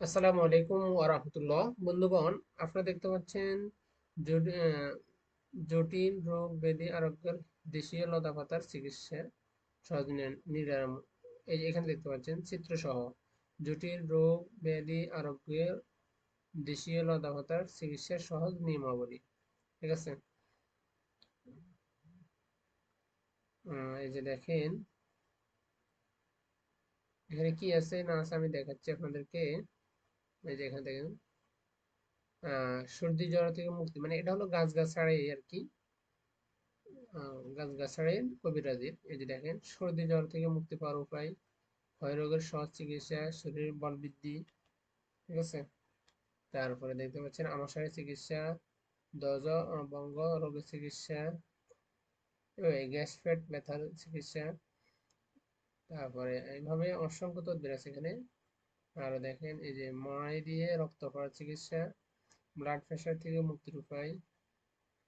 আসসালামু আলাইকুম ওরহমতুল্লাহ বন্ধুগণ, আপনারা দেখতে পাচ্ছেন জটিল রোগ ব্যাধি আরোগ্যের দেশীয় লতা পাতার চিকিৎসা সহজ নিরাম এই এখানে দেখতে পাচ্ছেন চিত্র সহ জটিল রোগ ব্যাধি আরোগ্যের দেশীয় লতা পাতার চিকিৎসার সহজ নিয়মাবলী। ঠিক আছে? এই যে দেখেন, এখানে কি আছে না আছে আমি দেখাচ্ছি আপনাদেরকে। এই যে এখানে দেখেন সর্দি জ্বর থেকে মুক্তি মানে এটা হলো গাছ গাছাড়াই আর কি গাছ গাছাড়াই কবিরাজির। এই যে দেখেন, সর্দি জ্বর থেকে মুক্তি পাওয়ার উপায়, ক্ষয় রোগের সহজ চিকিৎসা, শরীরের বল বৃদ্ধি, ঠিক আছে? তারপরে দেখতে পাচ্ছেন আমাশয়ের চিকিৎসা, দজ বঙ্গ রোগের চিকিৎসা গ্যাস ফ্যাট ব্যথার চিকিৎসা, তারপরে এইভাবে অসংখ্য তদ্বির আছে এখানে। আরও দেখেন এই যে মড়াই দিয়ে রক্ত চিকিৎসা ব্লাড প্রেশার থেকে মুক্তির উপায়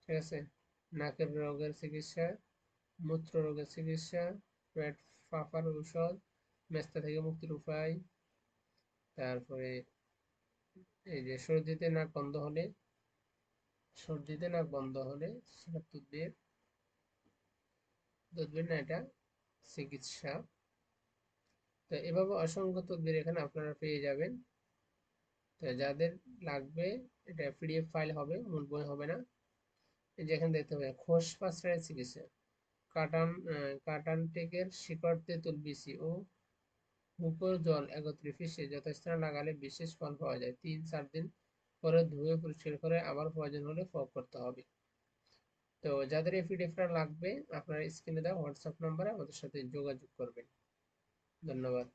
ঠিক আছে? নাকের রোগের চিকিৎসা মূত্র রোগের চিকিৎসা, পেট ফাঁপার ঔষধ, মেস্তা থেকে মুক্তির উপায় তারপরে এই যে সর্দিতে নাক বন্ধ হলে, সর্দিতে নাক বন্ধ হলে সেটা তুদ্বির তুদ্বির না, এটা চিকিৎসা। তো এভাবে অসংখ্য তদবির এখানে আপনারা পেয়ে যাবেন। তো যাদের লাগবে, এটা পিডিএফ ফাইল হবে মূল বই হবে না। যেখানে দেখতে হবে খোস পাঁচড়ায় চিকিৎসা। কাটান কাটান টেকের শিকড় তেঁতুল ও হুকোর জল একত্রে ফিসে যথাস্থানে লাগালে বিশেষ ফল পাওয়া যায়। তিন, চার দিন পরে ধুয়ে পরিষ্কার করে আবার প্রয়োজন হলে ফক করতে হবে। তো যাদের এই পিডিএফটা লাগবে, আপনারা স্ক্রিনে দেওয়া হোয়াটসঅ্যাপ নাম্বারে আমাদের সাথে যোগাযোগ করবেন। ধন্যবাদ।